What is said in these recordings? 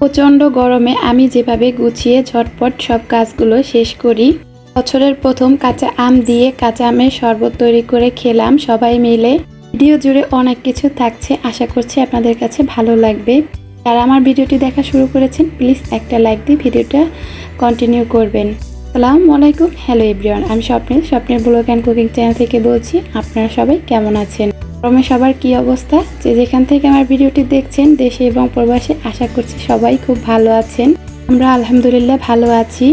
প্রচণ্ড গরমে আমি যেভাবে গুছিয়ে ঝটপট সব কাজগুলো শেষ করি, বছরের প্রথম কাঁচা আম দিয়ে কাঁচা আমের শরবত তৈরি করে খেলাম সবাই মিলে। ভিডিও জুড়ে অনেক কিছু থাকছে, আশা করছি আপনাদের কাছে ভালো লাগবে। যারা আমার ভিডিওটি দেখা শুরু করেছেন, প্লিজ একটা লাইক দিয়ে ভিডিওটা কন্টিনিউ করবেন। আসসালামু আলাইকুম, হ্যালো এভরিওয়ান, আমি স্বপ্নের স্বপ্নের ব্লগ অ্যান্ড কুকিং চ্যানেল থেকে বলছি আপনারা সবাই কেমন আছেন? গরমে সবার কি অবস্থা? যে যেখান থেকে আমার ভিডিওটি দেখছেন, দেশে এবং প্রবাসে আশা করছি সবাই খুব ভালো আছেন। আমরা আলহামদুলিল্লাহ ভালো আছি।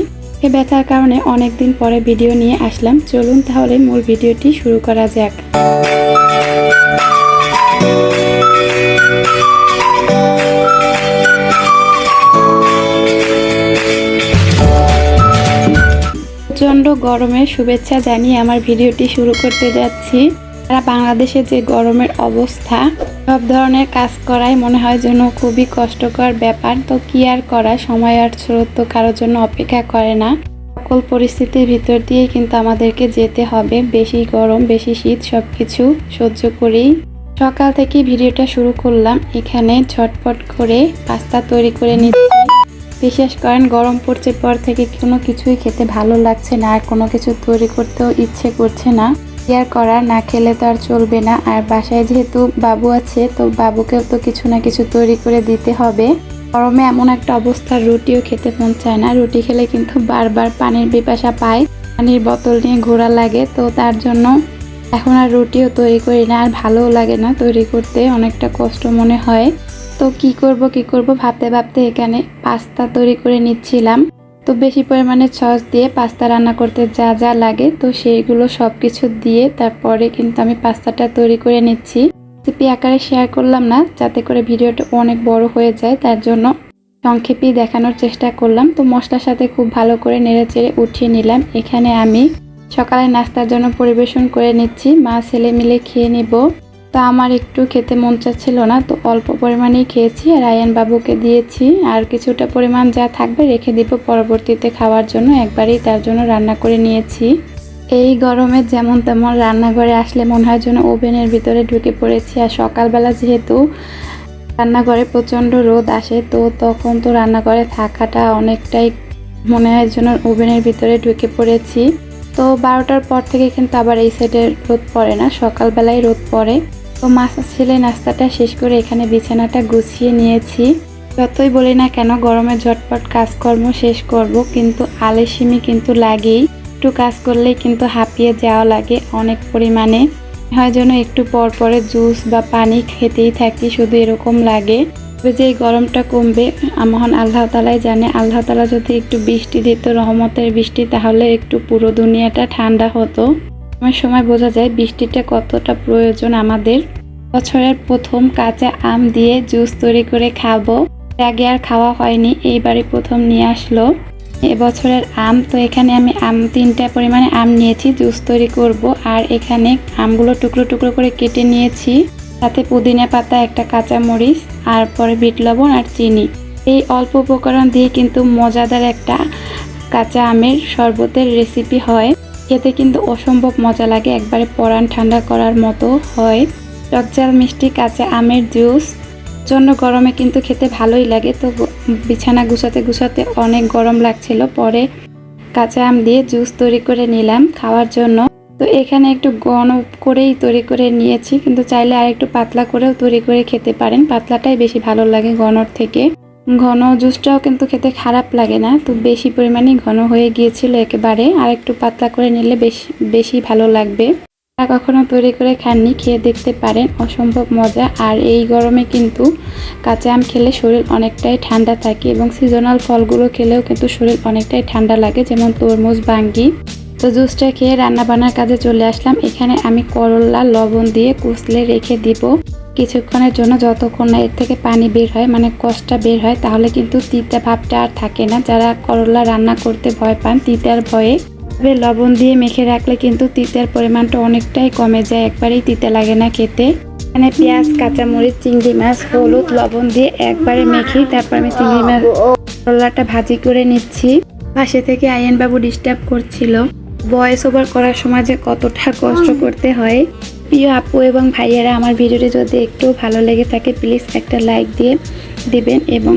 এ ব্যথার কারণে অনেক দিন পরে ভিডিও নিয়ে আসলাম। চলুন তাহলে মূল ভিডিওটি শুরু করা যাক। প্রচণ্ড গরমে শুভেচ্ছা জানিয়ে আমার ভিডিওটি শুরু করতে যাচ্ছি। সারা বাংলাদেশে যে গরমের অবস্থা, সব ধরনের কাজ করাই মনে হয় যেন খুবই কষ্টকর ব্যাপার। তো কি আর করা, সময় আর স্রোত তো কারোর জন্য অপেক্ষা করে না। সকল পরিস্থিতির ভিতর দিয়ে কিন্তু আমাদেরকে যেতে হবে। বেশি গরম, বেশি শীত সব কিছু সহ্য করেই। সকাল থেকে ভিডিওটা শুরু করলাম। এখানে ঝটপট করে পাস্তা তৈরি করে নিচ্ছি। বিশেষ করেন, গরম পড়ছে পর থেকে কোনো কিছুই খেতে ভালো লাগছে না। আর কোনো কিছু তৈরি করতেও ইচ্ছে করছে না। আর করার না খেলে তো আর চলবে না। আর বাসায় যেহেতু বাবু আছে, তো বাবুকেও তো কিছু না কিছু তৈরি করে দিতে হবে। গরমে এমন একটা অবস্থা, রুটিও খেতে মন চায় না। রুটি খেলে কিন্তু বারবার পানির পিপাসা পায়। পানির বোতল নিয়ে ঘোরা লাগে, তো তার জন্য এখন আর রুটিও তৈরি করি না। আর ভালোও লাগে না তৈরি করতে, অনেকটা কষ্ট মনে হয়। তো কি করব কি করব ভাবতে ভাবতে এখানে পাস্তা তৈরি করে নিচ্ছিলাম। তো বেশি পরিমাণে সস দিয়ে পাস্তা রান্না করতে যা যা লাগে, তো সেইগুলো সব কিছু দিয়ে তারপরে কিন্তু আমি পাস্তাটা তৈরি করে নিচ্ছি। রেসিপি আকারে শেয়ার করলাম না, যাতে করে ভিডিওটা অনেক বড় হয়ে যায়, তার জন্য সংক্ষেপেই দেখানোর চেষ্টা করলাম। তো মশলার সাথে খুব ভালো করে নেড়ে চেড়ে উঠিয়ে নিলাম। এখানে আমি সকালে নাস্তার জন্য পরিবেশন করে নিচ্ছি। মা ছেলে মিলে খেয়ে নিব। তা আমার একটু খেতে মন চাচ্ছিল না, তো অল্প পরিমাণেই খেয়েছি, আর আয়ান বাবুকে দিয়েছি, আর কিছুটা পরিমাণ যা থাকবে রেখে দিব পরবর্তীতে খাওয়ার জন্য, একবারেই তার জন্য রান্না করে নিয়েছি। এই গরমে যেমন তেমন রান্নাঘরে আসলে মনে হয় যেন ওভেনের ভিতরে ঢুকে পড়েছি, আর সকালবেলা যেহেতু রান্নাঘরে প্রচণ্ড রোদ আসে, তো তখন তো রান্নাঘরে থাকাটা অনেকটাই মনে হয় যেন ওভেনের ভিতরে ঢুকে পড়েছি। তো বারোটার পর থেকে কিন্তু আবার এই সাইডে রোদ পড়ে না, সকালবেলায় রোদ পড়ে। তো মাছ ছেলে নাস্তাটা শেষ করে এখানে বিছানাটা গুছিয়ে নিয়েছি। যতই বলি না কেন, গরমে ঝটপট কাজকর্ম শেষ করব, কিন্তু আলেসিমি কিন্তু লাগেই। একটু কাজ করলেই কিন্তু হাঁপিয়ে যাওয়া লাগে অনেক পরিমাণে। হয় যেন একটু পর পরে জুস বা পানি খেতেই থাকি, শুধু এরকম লাগে। যে গরমটা কমবে মহান আল্লাহ তালাই জানে, আল্লাহ তালা যদি একটু বৃষ্টি দিত, রহমতের বৃষ্টি, তাহলে একটু পুরো দুনিয়াটা ঠান্ডা হতো। আমার সময় বোঝা যায় বৃষ্টিটা কতটা প্রয়োজন আমাদের। বছরের প্রথম কাঁচা আম দিয়ে জুস তৈরি করে খাব। আগে আর খাওয়া হয়নি, এইবারই প্রথম নিয়ে আসলো। এবছরের আম, তো এখানে আমি আম, তিনটা পরিমাণে আম নিয়েছি, জুস তৈরি করব। আর এখানে আমগুলো টুকরো টুকরো করে কেটে নিয়েছি। সাথে পুদিনা পাতা, একটা কাঁচা মরিচ আর পরে বিট লবণ আর চিনি। এই অল্প উপকরণ দিয়ে কিন্তু মজাদার একটা কাঁচা আমের শরবতের রেসিপি হয়। খেতে কিন্তু অসম্ভব মজা লাগে, একবারে পরান ঠান্ডা করার মতো হয়। টকজাল মিষ্টি কাঁচা আমের জুস। জন্য গরমে কিন্তু খেতে ভালোই লাগে, তো বিছানা গুছাতে গুছাতে অনেক গরম লাগছিল। পরে কাঁচা আম দিয়ে জুস তৈরি করে নিলাম খাওয়ার জন্য। তো এখানে একটু ঘন করেই তৈরি করে নিয়েছি, কিন্তু চাইলে আর একটু পাতলা করেও তৈরি করে খেতে পারেন। পাতলাটাই বেশি ভালো লাগে ঘনর থেকে। ঘন জুসটাও কিন্তু খেতে খারাপ লাগে না, তো বেশি পরিমাণে ঘন হয়ে গিয়েছিল একেবারে। আর একটু পাতলা করে নিলে বেশি বেশি ভালো লাগবে। যারা কখনো তৈরি করে খাননি, খেয়ে দেখতে পারেন। অসম্ভব মজা। আর এই গরমে কিন্তু কাঁচা আম খেলে শরীর অনেকটাই ঠান্ডা থাকে এবং সিজনাল ফলগুলো খেলেও কিন্তু শরীর অনেকটাই ঠান্ডা লাগে, যেমন তরমুজ, বাঙ্গি। তো জুসটা খেয়ে রান্না বান্নার কাজে চলে আসলাম। এখানে আমি করলা, লবণ দিয়ে কুচলে রেখে দিব। কিছুক্ষণের জন্য যতক্ষণ না এর থেকে পানি বের হয় মানে কষ্টটা বের হয়, তাহলে কিন্তু তিতা ভাবটা আর থাকে না। যারা করলা রান্না করতে ভয় পান, তিতার ভয়ে। তবে লবণ দিয়ে মেখে রাখলে কিন্তু তিতার পরিমাণটা অনেকটাই কমে যায়। একবারেই তিতা লাগে না খেতে। এখানে পেঁয়াজ, কাঁচামরিচ, চিংড়ি মাছ, হলুদ, লবণ দিয়ে একবারে মেখে তারপর আমি চিংড়ি মাছ, করলাটা ভাজি করে নিচ্ছি। পাশে থেকে আইন বাবু ডিস্টার্ব করছিল। ভয়েস ওভার করার সময় যে কতটা কষ্ট করতে হয়। প্রিয় আপু এবং ভাইয়েরা, আমার ভিডিওটি যদি একটু ভালো লেগে থাকে প্লিজ একটা লাইক দিয়ে দিবেন এবং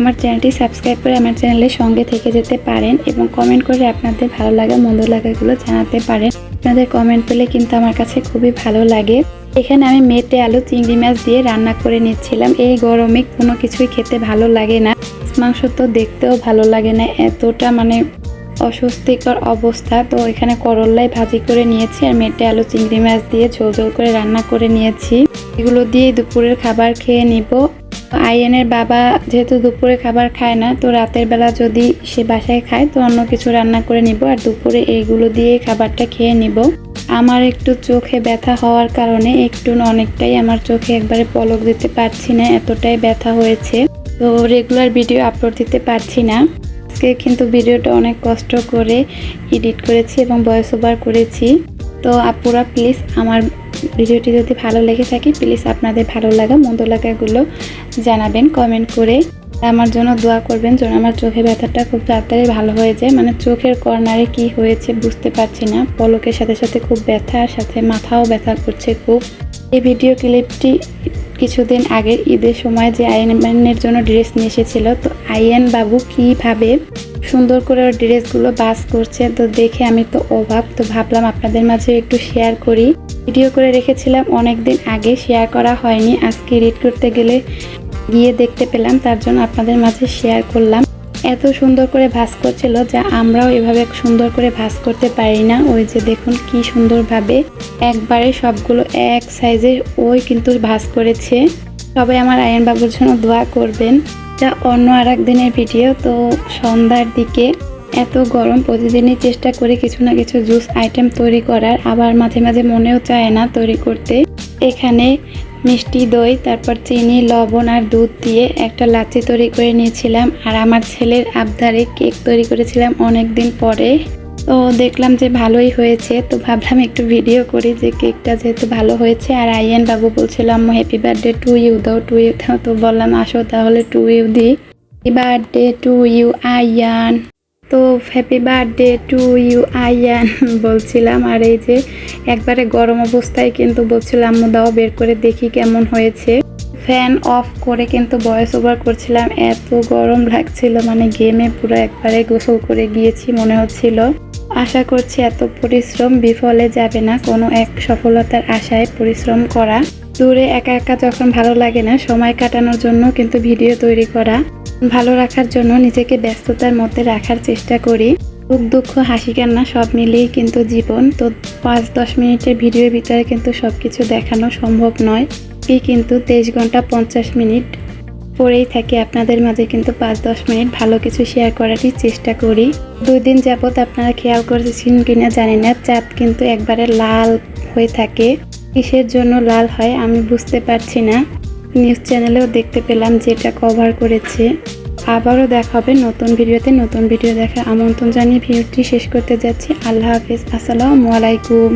আমার চ্যানেলটি সাবস্ক্রাইব করে আমার চ্যানেলের সঙ্গে থেকে যেতে পারেন এবং কমেন্ট করে আপনাদের ভালো লাগা, মন্দ লাগাগুলো জানাতে পারেন। আপনাদের কমেন্ট পেলে কিন্তু আমার কাছে খুবই ভালো লাগে। এখানে আমি মেটে আলু, চিংড়ি মাছ দিয়ে রান্না করে নিচ্ছিলাম। এই গরমে কোনো কিছুই খেতে ভালো লাগে না। মাংস তো দেখতেও ভালো লাগে না। এতটা মানে অস্বস্তিকর অবস্থা। তো এখানে করল্লাই ভাজি করে নিয়েছি আর মেটে আলু, চিংড়ি মাছ দিয়ে ঝোল ঝোল করে রান্না করে নিয়েছি। এগুলো দিয়ে দুপুরের খাবার খেয়ে নিব। আইএনের বাবা যেহেতু দুপুরে খাবার খায় না, তো রাতের বেলা যদি সে বাসায় খায়, তো অন্য কিছু রান্না করে নিব আর দুপুরে এইগুলো দিয়ে খাবারটা খেয়ে নিব। আমার একটু চোখে ব্যথা হওয়ার কারণে একটু অনেকটাই আমার চোখে একবারে পলক দিতে পারছি না, এতটাই ব্যথা হয়েছে। তো রেগুলার ভিডিও আপলোড দিতে পারছি না। আজকে কিন্তু ভিডিওটা অনেক কষ্ট করে এডিট করেছি এবং ভয়েস ওভার করেছি। তো আপুরা প্লিজ আমার ভিডিওটি যদি ভালো লেগে থাকে প্লিজ আপনাদের ভালো লাগা, মন্দ লাগাগুলো জানাবেন কমেন্ট করে। আমার জন্য দোয়া করবেন যেন আমার চোখে ব্যথাটা খুব তাড়াতাড়ি ভালো হয়ে যায়। মানে চোখের কর্নারে কি হয়েছে বুঝতে পারছি না। পলকের সাথে সাথে খুব ব্যথা সাথে মাথাও ব্যথা করছে খুব। এই ভিডিও ক্লিপটি কিছুদিন আগের ঈদের সময় যে আইএনের জন্য ড্রেস নিয়ে এসেছিল, তো আইএন বাবু কীভাবে সুন্দর করে ওর ড্রেসগুলো বাস করছে, তো দেখে আমি তো অভাব তো ভাবলাম আপনাদের মাঝে একটু শেয়ার করি। ভিডিও করে রেখেছিলাম অনেক দিন আগে শেয়ার করা হয়নি। আজকে রিড করতে গেলে গিয়ে দেখতে পেলাম, তার জন্য আপনাদের মাঝে শেয়ার করলাম। এত সুন্দর করে ভাস করছিল যা আমরাও এভাবে সুন্দর করে ভাস করতে পারি না। ওই যে দেখুন কি সুন্দরভাবে একবারে সবগুলো এক সাইজে ওই কিন্তু ভাস করেছে। সবাই আমার আয়ন বাবুর জন্য দোয়া করবেন। যা অন্য আর দিনের ভিডিও তো সন্ধ্যার দিকে এত গরম প্রতিদিনই চেষ্টা করে কিছু না কিছু জুস আইটেম তৈরি করার, আবার মাঝে মাঝে মনেও চায় না তৈরি করতে। এখানে মিষ্টি দই, তারপর চিনি, লবণ আর দুধ দিয়ে একটা লাচি তৈরি করে নিয়েছিলাম। আর আমার ছেলের আবদারে কেক তৈরি করেছিলাম অনেক দিন পরে। তো দেখলাম যে ভালোই হয়েছে। তো ভাবলাম একটু ভিডিও করি যে কেকটা যেহেতু ভালো হয়েছে। আর আইয়ান বাবু বলছিলাম হ্যাপি বার্থডে টু ইউ দাও টু ইউ দাও তো বললাম, আসো তাহলে টু ইউ দিই happy birthday to you Ayan. তো happy birthday to you Ayan বলছিলাম। আর এই যে একবারে গরম অবস্থায় কিন্তু বলছিলাম, আম্মু, দাও, বের করে দেখি কেমন হয়েছে। ফ্যান অফ করে কিন্তু ভয়েস ওভার করছিলাম। এত গরম লাগছিল মানে গেমে পুরো একবারে গোসল করে গিয়েছি মনে হচ্ছিল। আশা করছি এত পরিশ্রম বিফলে যাবে না। কোনো এক সফলতার আশায় পরিশ্রম করা। দূরে একা একা যখন ভালো লাগে না, সময় কাটানোর জন্য কিন্তু ভিডিও তৈরি করা। ভালো রাখার জন্য নিজেকে ব্যস্ততার মধ্যে রাখার চেষ্টা করি। সুখ, দুঃখ, হাসি, কান্না সব মিলিয়ে কিন্তু জীবন। তো পাঁচ, দশ মিনিটের ভিডিওর ভিতরে কিন্তু সব কিছু দেখানো সম্ভব নয়। এই কিন্তু তেইশ ঘণ্টা পঞ্চাশ মিনিট পরেই থাকি। আপনাদের মাঝে কিন্তু পাঁচ, দশ মিনিট ভালো কিছু শেয়ার করারই চেষ্টা করি। দুই দিন যাবৎ আপনারা খেয়াল করেছেন কিনা জানি না। চাঁদ কিন্তু একবারে লাল হয়ে থাকে। কিসের জন্য লাল হয় আমি বুঝতে পারছি না। নিউজ চ্যানেলেও দেখতে পেলাম যেটা কভার করেছে। আবারও দেখা হবে নতুন ভিডিওতে নতুন ভিডিও দেখার আমন্ত্রণ জানিয়ে ভিডিওটি শেষ করতে যাচ্ছি। আল্লাহ হাফিজ। আসসালামু আলাইকুম।